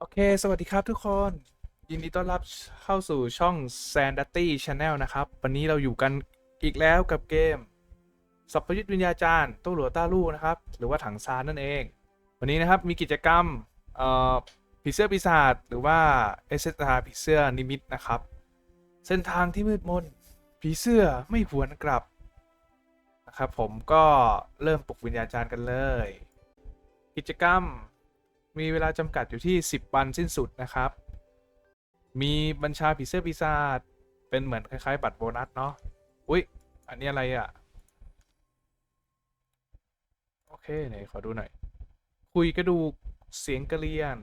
โอเค สวัสดีครับทุกคน ยินดีต้อนรับเข้าสู่ช่อง Sandatty Channel นะครับ วันนี้เราอยู่กันอีกแล้วกับเกม สัพพยุทธวิญญาจารย์ตู้หลัวต้าลู่นะครับ หรือว่าถังซานนั่นเอง วันนี้นะครับมีกิจกรรมเอ่อผีเสื้อปีศาจหรือว่า SSR ผีเสื้อนิมิตนะครับ เส้นทางที่มืดมนผีเสื้อไม่หวนกลับนะครับผมก็เริ่มปลุกวิญญาจารย์กันเลย กิจกรรม มีเวลาจำกัดอยู่ที่ 10 วันสิ้นสุดนะครับ มีบัญชาผีเสื้อปีศาจเป็นเหมือนคล้าย ๆ บัตรโบนัสเนาะอุ๊ย อันนี้อะไรอะ่ะ โอเคไหนขอดูหน่อย คุยกระดูกเสียงกระเรียน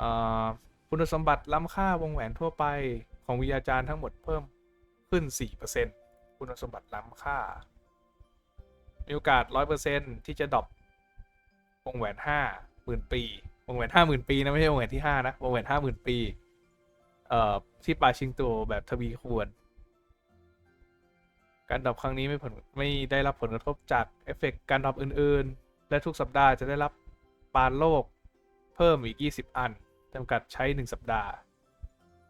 อ่าคุณสมบัติล้ำค่าวงแหวนทั่วไปของวิทยาจารย์ทั้งหมดเพิ่มขึ้น 4%คุณสมบัติล้ำค่า มีโอกาส 100%ที่จะดรอป วงแหวนห้าหมื่นปีวงแหวนห้าหมื่นปีนะไม่ใช่วงแหวนที่ห้านะวงแหวนห้าหมื่นปี เอ่อที่ปาชิงตัวแบบทวีคูณการดรอปครั้งนี้ไม่ผลไม่ได้รับผลกระทบจากเอฟเฟกต์การดรอปอื่น ๆ และทุกสัปดาห์จะได้รับปานโลก เพิ่มอีก 20 อันจำกัดใช้ 1 สัปดาห์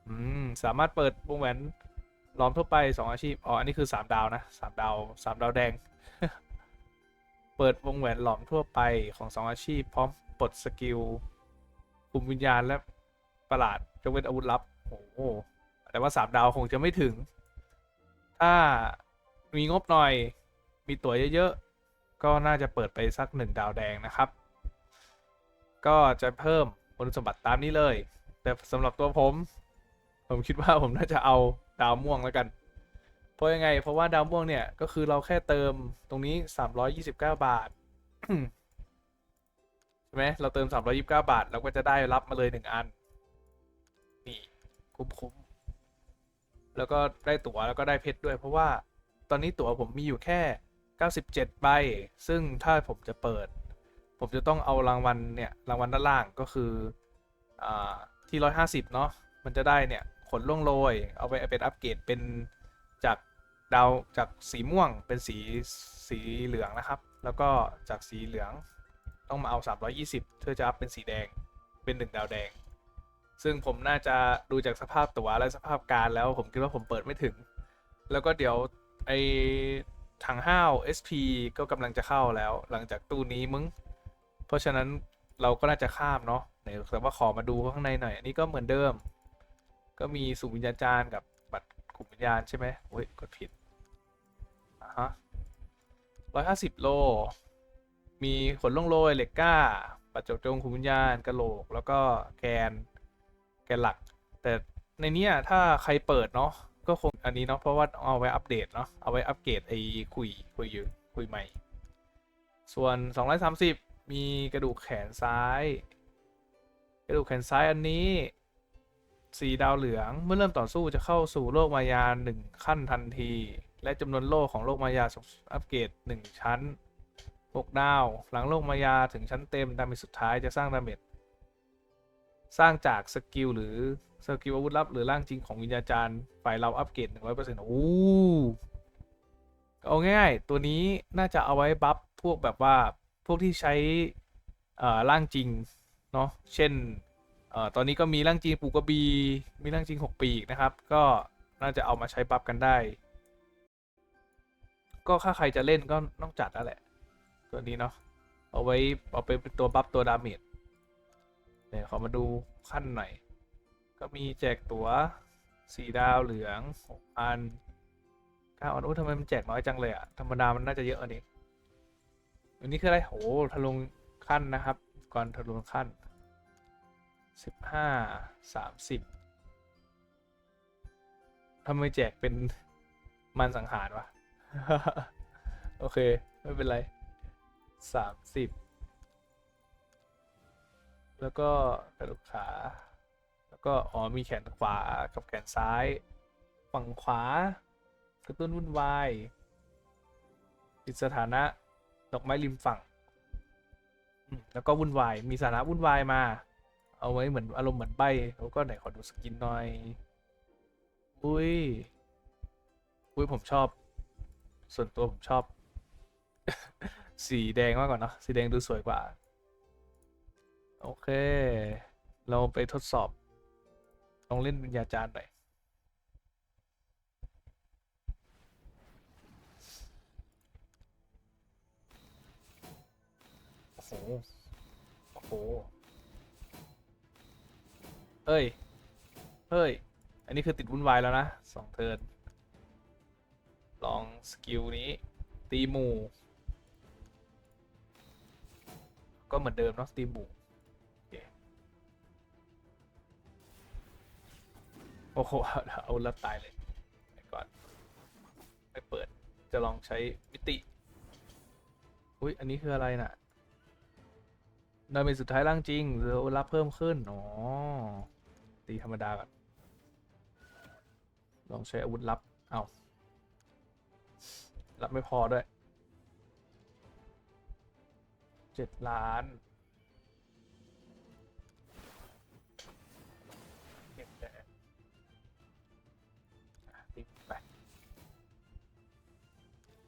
อืมสามารถเปิดวงแหวนล้อมทั่วไป 2 อาชีพ อ๋อ อันนี้คือ 3 ดาวนะ 3 ดาว 3 ดาวแดง เปิดวงแหวนหลอมทั่วไปของสองอาชีพ พร้อมปลดสกิลคุมวิญญาณและประหลาดยกเว้นอาวุธลับ โอ้โห แต่ว่าสามดาวคงจะไม่ถึง ถ้ามีงบหน่อย มีตั๋วเยอะๆ ก็น่าจะเปิดไปสักหนึ่งดาวแดงนะครับ ก็จะเพิ่มคุณสมบัติตามนี้เลย แต่สำหรับตัวผม ผมคิดว่าผมน่าจะเอาดาวม่วงแล้วกัน เพราะยังไง เพราะว่าดาวม่วงเนี่ย ก็คือเราแค่เติมตรงนี้ 329 บาทใช่ไหมเราเติม 329 บาท เราก็จะได้รับมาเลย1อัน นี่คุ้มๆแล้วก็ได้ตั๋วแล้วก็ได้เพชรด้วย เพราะว่าตอนนี้ตั๋วผมมีอยู่แค่ 97 ใบ ซึ่งถ้าผมจะเปิด ผมจะต้องเอารางวัลเนี่ย รางวัลด้านล่างก็คืออ่าที่ 150 เนาะมันจะได้เนี่ย ขนล่วงโรย เอาไปเป็นอัปเกรดเป็นจาก ดาวจากสีม่วงเป็นสีสีเหลืองนะครับ แล้วก็จากสีเหลืองต้องมาเอา 320 เพื่อจะอัพเป็นสีแดงเป็นหนึ่งดาวแดง ซึ่งผมน่าจะดูจากสภาพตัวและสภาพการแล้วผมคิดว่าผมเปิดไม่ถึง แล้วก็เดี๋ยวไอถังห้าว SP ก็กำลังจะเข้าแล้ว หลังจากตู้นี้มึง เพราะฉะนั้นเราก็น่าจะข้ามเนาะไหนแต่ว่าขอมาดูข้างในหน่อย อันนี้ก็เหมือนเดิม ก็มีสุวิญญาจารย์กับบัตรกลุ่มวิญญาณใช่ไหมเฮ้ยกดผิด ฮะร้อยห้าสิบโล มีขนล่องโรยเหล็กกล้า ปัจจกจงขุมวิญญาณกระโหลก แล้วก็แกน แกนหลัก แต่ในเนี้ยถ้าใครเปิดเนาะ ก็คงอันนี้เนาะ เพราะว่าเอาไว้อัปเดตเนาะ เอาไว้อัปเกรดไอ้คุย คุยอยู่คุยใหม่ ส่วน 230 มีกระดูกแขนซ้าย กระดูกแขนซ้ายอันนี้สีดาวเหลือง เมื่อเริ่มต่อสู้จะเข้าสู่โลกมายาหนึ่งขั้นทันที และจำนวนโลกของโลกมายาสูงอัปเกรดหนึ่งชั้นหกดาว หลังโลกมายาถึงชั้นเต็มดาเมจสุดท้ายจะสร้างดาเมจสร้างจากสกิลหรือสกิลอาวุธลับหรือร่างจริงของวิญญาจารย์ฝ่ายเราอัปเกรดหนึ่งร้อยเปอร์เซ็นต์โอ้เอาง่ายๆตัวนี้น่าจะเอาไว้บัฟพวกแบบว่าพวกที่ใช้ร่างจริง เนาะเช่นออตอนนี้ก็มีร่างจีนปูกระบี มีร่างจีนหกปีกนะครับ ก็น่าจะเอามาใช้บัฟกันได้ ก็ถ้าใครจะเล่นก็ต้องจัดแล้วแหละ ตัวนี้เนาะเอาไว้เอาไปเป็นตัวบัฟตัวดาเมจเดี๋ยวขอมาดูขั้นหน่อย ก็มีแจกตั๋วสีดาวเหลืองหกอันเก้าอันโอ้ทำไมมันแจกน้อยจังเลยอะธรรมดามันน่าจะเยอะอันนี้อันนี้คืออะไรโอ้ทะลุขั้นนะครับ ก่อนทะลุขั้นสิบห้าสามสิบทำไมแจกเป็นมันสังหารวะ โอเค ไม่เป็นไรสามสิบแล้วก็กระดูกขา แล้วก็อ๋อมีแขนขวากับแขนซ้าย ฝั่งขวากระตุ้นวุ่นวายติดสถานะดอกไม้ริมฝั่งแล้วก็วุ่นวาย มีสถานะวุ่นวายมา เอาไว้เหมือนอารมณ์เหมือนใบแล้วก็ไหนขอดูสกินหน่อย อุ้ย อุ้ยผมชอบ ส่วนตัวผมชอบ สีแดงมากกว่าเนะสีแดงดูสวยกว่าโอโอเค เราไปทดสอบลองเล่นวิญญาจารย์หน่อยโอ้โหโอ้โหเฮ้ย เฮ้ย อันนี้คือติดวุ่นวายแล้วนะสองเทิร์น ลองสกิลนี้ ตีหมู่ก็เหมือนเดิมเนาะตีหมู่โอ้โหเอาเอาล้วตายเลยไปก่อนไม่เปิดจะลองใช้มิติ อุ้ยอันนี้คืออะไรน่ะดาเมจสุดท้ายร่างจริงเรือรับเพิ่มขึ้น อ๋อ ตีธรรมดาก่อน ลองใช้อาวุธลับ เอา รับไม่พอด้วยเจ็ดล้านเก็บแต่อะติดไป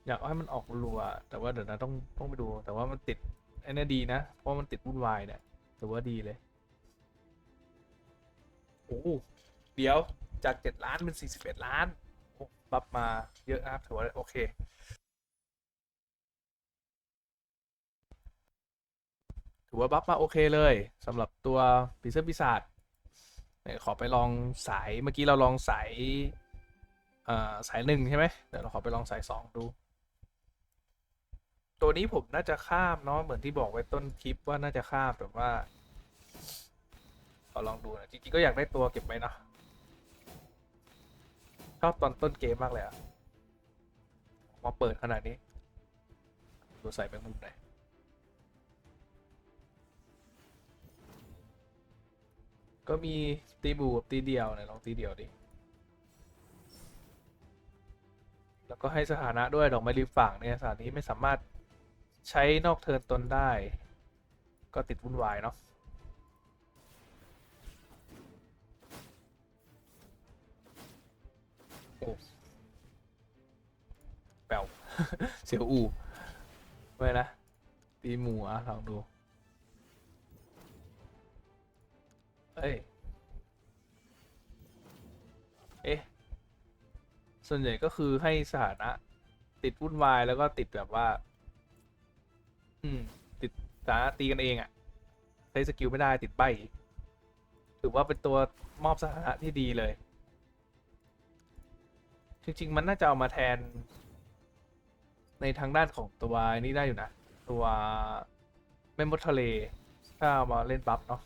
อยากให้มันออกรัว แต่ว่าเดี๋ยวนะต้องต้องไปดู แต่ว่ามันติดไอ้นี่ดีนะ เพราะมันติดวุ่นวายเนี่ยถือว่าดีเลย โอ้โหเดี๋ยวจากเจ็ดล้านเป็นสี่สิบเอ็ดล้าน บัฟมาเยอะนะครับถือว่าโอเค ถือว่าบัฟมาโอเคเลยสำหรับตัวปีเซอร์ปีศาจเนี่ยขอไปลองสายเมื่อกี้เราลองสายสายหนึ่งใช่ไหมเดี๋ยวเราขอไปลองสายสองดู ตัวนี้ผมน่าจะข้ามเนาะเหมือนที่บอกไว้ต้นคลิปว่าน่าจะข้ามแต่ว่าขอลองดูนะจริงๆก็อยากได้ตัวเก็บไว้เนาะ ชอบตอนต้นเกมมากเลยอะมาเปิดขนาดนี้ ดูใส่แบงมุมหนอยก็มีตีบูกับตีเดียวเนี่ยลองตีเดียวดิ แล้วก็ให้สถานะด้วยดอกไม้ริมฝั่งเนี่ยสถานนี้ไม่สามารถใช้นอกเทิร์นตนได้ ก็ติดวุ่นวายเนาะ แปลวเสียวอูไว้นะ ตีหมูอะลองดู เอ้ย เอ๊ะ ส่วนใหญ่ก็คือให้สถานะ ติดวุ่นวายแล้วก็ติดแบบว่า อืม ติดสถานะตีกันเองอะ่ะ ใช้สกิลไม่ได้ติดใบ ถือว่าเป็นตัวมอบสถานะที่ดีเลย จริง ๆ มันน่าจะเอามาแทน ในทางด้านของตัวนี้ได้อยู่นะ ตัวแม่มดทะเล ถ้าเอามาเล่นบัฟเนาะ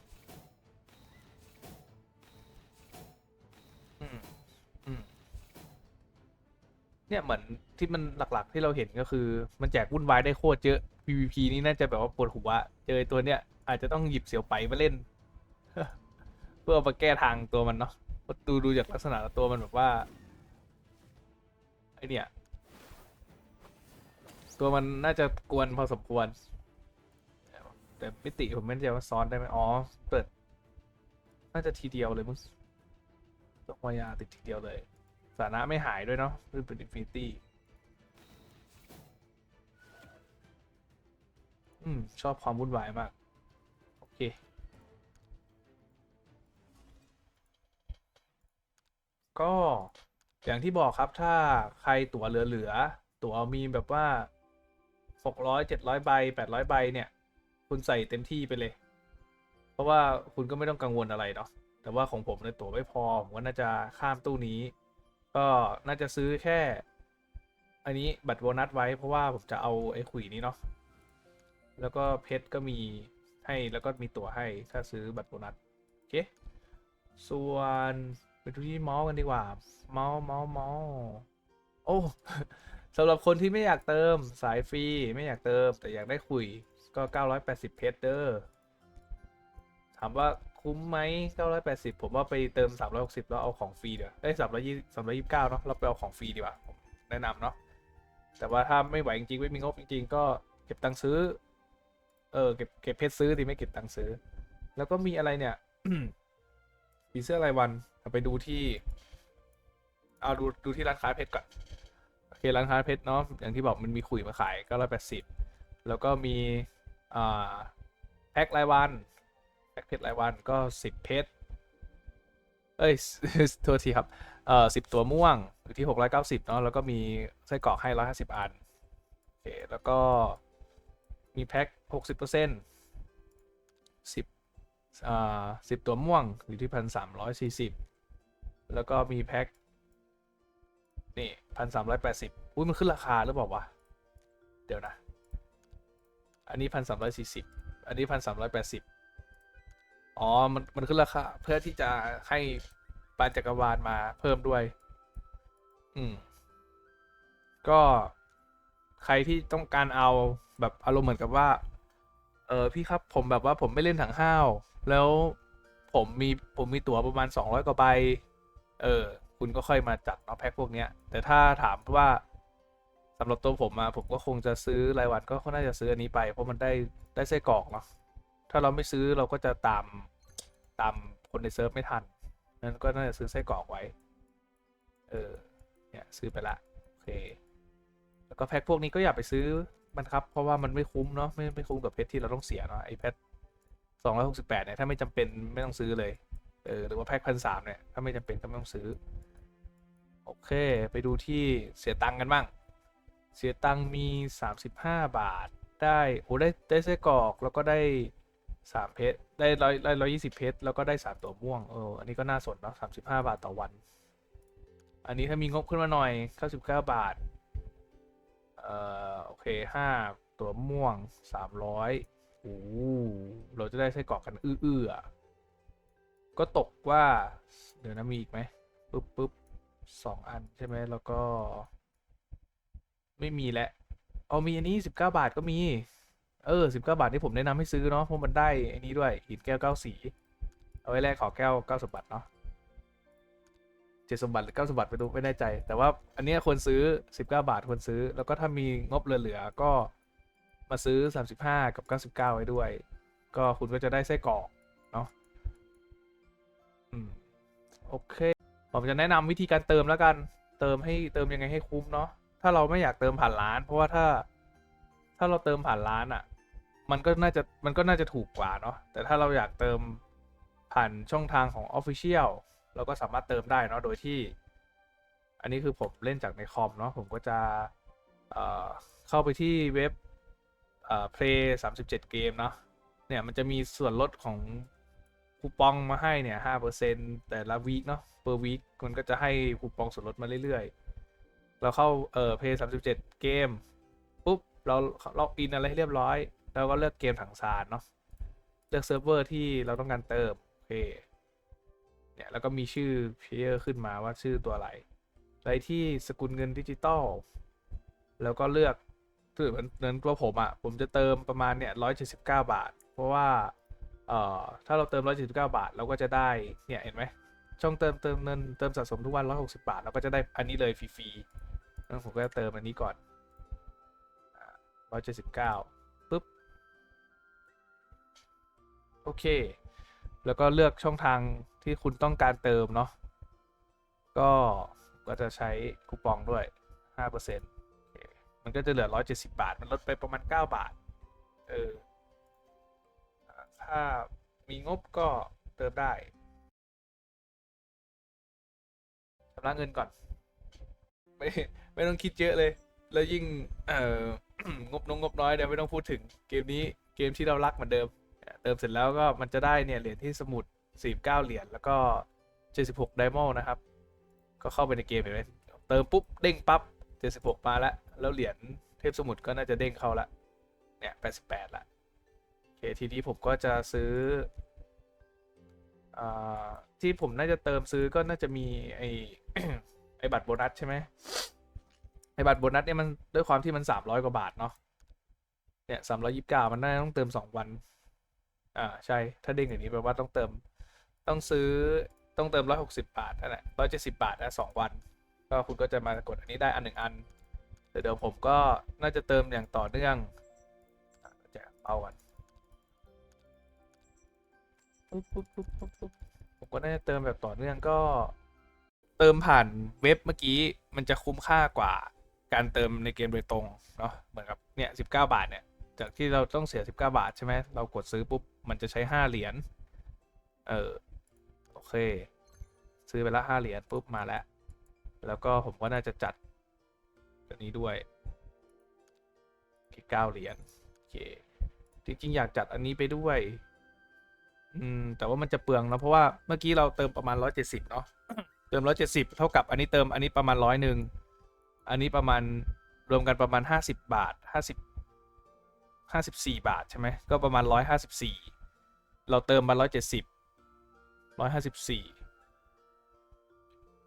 เนี่ยเหมือนที่มันหลักๆที่เราเห็นก็คือ มันแจกวุ่นวายได้โคตรเยอะ PVP นี่น่าจะแบบว่าปวดหัวเจอตัวเนี้ยอาจจะต้องหยิบเสียวไปมาเล่น เพื่อมาแก้ทางตัวมันเนาะดูดูจากลักษณะตัวมันแบบว่า เนี่ย ตัวมันน่าจะกวนพอสมควร แต่มิติผมไม่แน่ใจว่าซ้อนได้ไหมอ๋อ เปิด น่าจะทีเดียวเลยมึงต้องมายาติดทีเดียวเลย สานะไม่หายด้วยเนาะคือเป็นอินฟินิตี้อืม ชอบความวุ่นวายมาก โอเค ก็ อย่างที่บอกครับถ้าใครตั๋วเหลือๆตั๋วมีแบบว่า600 700ใบ800ใบเนี่ย คุณใส่เต็มที่ไปเลย เพราะว่าคุณก็ไม่ต้องกังวลอะไรเนาะแต่ว่าของผมเนี่ยตั๋วไม่พอผมก็น่าจะข้ามตู้นี้ ก็น่าจะซื้อแค่ อันนี้บัตรโบนัสไว้เพราะว่าผมจะเอาไอ้ขุยนี้เนาะแล้วก็เพชรก็มีให้แล้วก็มีตั๋วให้ถ้าซื้อบัตรโบนัสโอเคส่วน ไปดูที่เมาส์กันดีกว่า เมาส์เมาส์เมาส์โอ้สำหรับคนที่ไม่อยากเติมสายฟรีไม่อยากเติม แต่อยากได้คุยก็ 980 เพชรเด้อถามว่าคุ้มไหม980 ผมว่าไปเติม 360 แล้วเอาของฟรีเดี๋ยวเอ้ย320 329เนาะเราไปเอาของฟรีดีกว่าผมแนะนำเนาะแต่ว่าถ้าไม่ไหวจริงๆไม่มีงบจริงๆก็เก็บตังค์ซื้อ เออเก็บเก็บเพชรซื้อดีไม่เก็บตังค์ซื้อ แล้วก็มีอะไรเนี่ย ผีเสื้อรายวันไปดูที่เอาดูดูที่ร้านค้าเพชรก่อนโอเคร้านค้าเพชรเนาะอย่างที่บอกมันมีขุยมาขาย980แล้วก็มีอ่าแพ็ครายวันแพ็คเพชรรายวันก็สิบเพชรเอ้ยโทษทีครับเอ่อสิบตัวม่วงอยู่ที่หกร้อยเก้าสิบเนาะแล้วก็มีไส้กรอกให้ร้อยห้าสิบอันโอเคแล้วก็มีแพ็คหกสิบเปอร์เซ็นต์สิบ อ่าสิบตัวม่วงอยู่ที่พันสามร้อยสี่สิบแล้วก็มีแพ็คนี่พันสามร้อยแปดสิบอุ้ยมันขึ้นราคาหรือเปล่าวะ เดี๋ยวนะ อันนี้พันสามร้อยสี่สิบอันนี้พันสามร้อยแปดสิบอ๋อ มัน มันขึ้นราคา เพื่อที่จะให้ปานจักรวาลมาเพิ่มด้วย อืม ก็ใครที่ต้องการเอาแบบอารมณ์เหมือนกับว่า เออพี่ครับผมแบบว่าผมไม่เล่นถังห้าว แล้วผมมีผมมีตั๋วประมาณสองร้อยกว่าใบ เออ คุณก็ค่อยมาจัดเนาแพ็คพวกเนี้ย แต่ถ้าถามว่าสำหรับตัวผมมาผมก็คงจะซื้อรายวันก็น่าจะซื้ออันนี้ไป เพราะมันได้ได้ไส้กรอกเนาะ ถ้าเราไม่ซื้อเราก็จะตามตามคนในเซิร์ฟไม่ทัน นั้นก็น่าจะซื้อไส้กรอกไว้ เออ เนี่ยซื้อไปละโอเค แล้วก็แพ็คพวกนี้ก็อย่าไปซื้อมันครับ เพราะว่ามันไม่คุ้มเนาะไม่ไม่คุ้มกับเพชรที่เราต้องเสียเนาะไอแพ็ค สองร้อยหกสิบแปดเนี่ยถ้าไม่จำเป็นไม่ต้องซื้อเลย เออหรือว่าแพ็คพันสามเนี่ยถ้าไม่จำเป็นก็ไม่ต้องซื้อ โอเค ไปดูที่เสียตังค์กันบ้าง เสียตังค์มีสามสิบห้าบาท ได้โอ้ได้ได้ไส้กรอกแล้วก็ได้สามเพชรได้ร้อยร้อยยี่สิบเพชรแล้วก็ได้สามตัวม่วงเอออันนี้ก็น่าสนเนาะสามสิบห้าบาทต่อวัน อันนี้ถ้ามีงบขึ้นมาหน่อยเก้าสิบเก้าบาท เอ่อโอเคห้าตัวม่วงสามร้อย โอ้เราจะได้ไส้กรอกกันอื้อๆอะก็ตกว่า เดี๋ยวนะมีอีกไหมปุ๊บปุ๊บสองอันใช่ไหมแล้วก็ ไม่มีแล้วเอามีอันนี้สิบเก้าบาทก็มี เออสิบเก้าบาทนี่ผมแนะนำให้ซื้อเนาะเพราะมันได้อันนี้ด้วยหินแก้วเก้าสี เอาไว้แลกขอแก้วเก้าสมบัติเนาะเจ็ดสมบัติหรือเก้าสมบัติไปดูไม่แน่ใจ แต่ว่าอันเนี้ยควรซื้อสิบเก้าบาทควรซื้อ แล้วก็ถ้ามีงบเหลือๆก็ มาซื้อสามสิบห้ากับเก้าสิบเก้าไว้ด้วย ก็คุณก็จะได้ไส้กรอกเนาะอืมโอเค ผมจะแนะนำวิธีการเติมแล้วกัน เติมให้เติมยังไงให้คุ้มเนาะถ้าเราไม่อยากเติมผ่านร้าน เพราะว่าถ้า ถ้าเราเติมผ่านร้านอะ่ะ มันก็น่าจะมันก็น่าจะถูกกว่าเนาะแต่ถ้าเราอยากเติมผ่านช่องทางของ Official เราก็สามารถเติมได้เนาะโดยที่ อันนี้คือผมเล่นจากในคอมเนาะผมก็จะเอ่อเข้าไปที่เว็บ เอ่อ play 37เจ็ดเกมเนาะเนี่ยมันจะมีส่วนลดของคูปองมาให้เนี่ยห้าเปอร์เซ็นแต่ละวีคเนาะ per week มันก็จะให้คูปองส่วนลดมาเรื่อยๆ เราเข้าเอ่อ play 37เกม ปุ๊บ เราล็อกอินอะไรให้เรียบร้อย แล้วก็เลือกเกมถังซานเนาะเลือกเซิร์ฟเวอร์ที่เราต้องการเติมโอเคเนี่ยแล้วก็มีชื่อเพลเยอร์ขึ้นมาว่าชื่อตัวอะไรไปที่สกุลเงินดิจิตอลแล้วก็เลือก คือเหมือนเหมือนตัวผมอะ่ะผมจะเติมประมาณเนี่ยร้อยเจ็ดสิบเก้าบาท เพราะว่าเอ่อถ้าเราเติมร้อยเจ็ดสิบเก้าบาท เราก็จะได้เนี่ยเห็นไหมช่องเติมเติมเงินเติมสะสมทุกวันร้อยหกสิบาท เราก็จะได้อันนี้เลยฟรีๆงั้นผมก็จะเติมอันนี้ก่อนร้อยเจ็ดสิบเก้าปุ๊บโอเค แล้วก็เลือกช่องทางที่คุณต้องการเติมเนาะก็ก็จะใช้คูปองด้วยห้าเปอร์เซ็นต์ มันก็จะเหลือร้อยเจ็ดสิบาท มันลดไปประมาณเก้าบาท เออ ถ้ามีงบก็เติมได้ชำระเงินก่อน ไม่ไม่ต้องคิดเยอะเลย แล้วยิ่ง เอ่องบน้องงบน้อยเดี๋ยวไม่ต้องพูดถึง เกมนี้เกมที่เรารักเหมือนเดิม เติมเสร็จแล้วก็มันจะได้เนี่ยเหรียญที่สมุด49เหรียญแล้วก็76ไดมอนด์นะครับ ก็เข้าไปในเกมเห็นไหมเติมปุ๊บเด้งปั๊บ76มาแล้ว แล้วเหรียญเทพสมุดก็น่าจะเด้งเข้าละเนี่ย88ละโอเคทีนี้ผมก็จะซื้ออ่าที่ผมน่าจะเติมซื้อก็น่าจะมีไอไอบัตรโบนัสใช่ไหมไอบัตรโบนัสเนี่ยมันด้วยความที่มัน300กว่าบาทเนาะเนี่ย329มันน่าจะต้องเติม2วันอ่าใช่ถ้าเด้งอย่างนี้แปลว่าต้องเติมต้องซื้อต้องเติม160บาทนั่นแหละ170บาทนะสองวัน ก็คุณก็จะมากดอันนี้ได้อันหนึ่งอัน เดี๋ยวผมก็น่าจะเติมอย่างต่อเนื่องจะเอากันผมก็น่าจะเติมแบบต่อเนื่องก็ เติมผ่านเว็บเมื่อกี้มันจะคุ้มค่ากว่าการเติมในเกมโดยตรงเนาะเหมือนกับเนี่ย19บเก้าบาทเนี่ยจากที่เราต้องเสีย 19 บาท ใช่ไหม เรากดซื้อปุ๊บ มันจะใช้ 5 เหรียญ เออ โอเค ซื้อไปละห้าเหรียญปุ๊บมาแล้ว แล้วก็ผมก็น่าจะจัด ตัวนี้ด้วยเก้าเหรียญโอเคจริงๆอยากจัดอันนี้ไปด้วย อืม แต่ว่ามันจะเปลืองเนอะเพราะว่าเมื่อกี้เราเติมประมาณร้อยเจ็ดสิบเนาะเติมร้อยเจ็ดสิบเท่ากับอันนี้เติมอันนี้ประมาณร้อยหนึ่งอันนี้ประมาณรวมกันประมาณห้าสิบบาทห้าสิบห้าสิบสี่บาทใช่ไหมก็ประมาณร้อยห้าสิบสี่เราเติมมาร้อยเจ็ดสิบร้อยห้าสิบสี่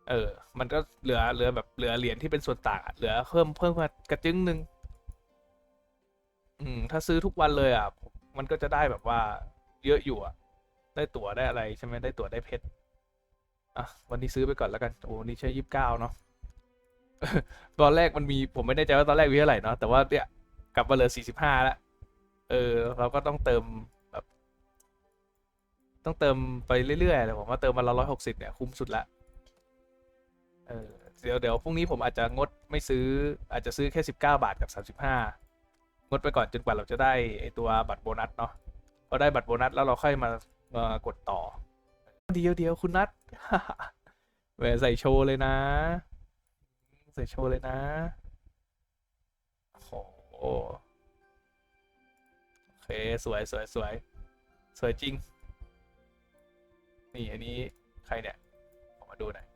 เออ มันก็เหลือเหลือแบบเหลือเหรียญที่เป็นส่วนต่างอะเหลือเพิ่มเพิ่มมากระจึงหนึ่งอืม ถ้าซื้อทุกวันเลยอะ มันก็จะได้แบบว่า เยอะอยู่อะ ได้ตั๋วได้อะไรใช่ไหมได้ตั๋วได้เพชร อะ วันนี้ซื้อไปก่อนแล้วกัน โอ้นนี้ใช้ยี่สิบเก้าเนาะ ตอนแรกมันมีผมไม่แน่ใจว่าตอนแรกมีเท่าไหร่เนาะ แต่ว่าเนี่ยกลับมาเหลือสี่สิบห้าล้วเออ เราก็ต้องเติมแบบ ต้องเติมไปเรื่อยๆเลยผมว่าเติมมาละร้อยหกสิบเนี่ยคุ้มสุดละ เออเดี๋ยวเดี๋ยวพรุ่งนี้ผมอาจจะงดไม่ซื้อ อาจจะซื้อแค่สิบเก้าบาทกับสามสิบห้างดไปก่อนจนกว่าเราจะได้ไอตัวบัตรโบนัสเนาะพอได้บัตรโบนัสแล้วเราค่อยมามากดต่อ เดียวเดียวคุณนัทแหมใส่โชว์เลยนะ ใส่โชว์เลยนะโอ้โหโอเคสวยสวยสวยสวยจริง นี่อันนี้ใครเนี่ยออกมาดูหน่อย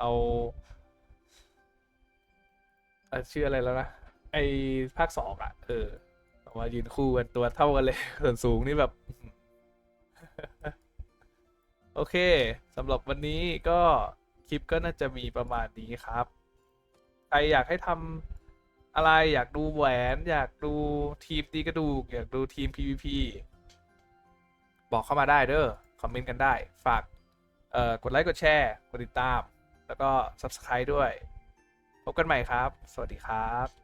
เอาเอ่อชื่ออะไรแล้วนะ ไอภาคสองอะ เออออกมายืนคู่กันตัวเท่ากันเลย ส่วนสูงนี่แบบ โอเคสำหรับวันนี้ก็คลิปก็น่าจะมีประมาณนี้ครับ ใครอยากให้ทำอะไรอยากดูแหวน อยากดูทีมตีกระดูก อยากดูทีม PVP บอกเข้ามาได้เด้อ คอมเมนต์กันได้ ฝาก เอ่อ กดไลค์ กดแชร์ กดติดตาม แล้วก็ Subscribe ด้วย พบกันใหม่ครับ สวัสดีครับ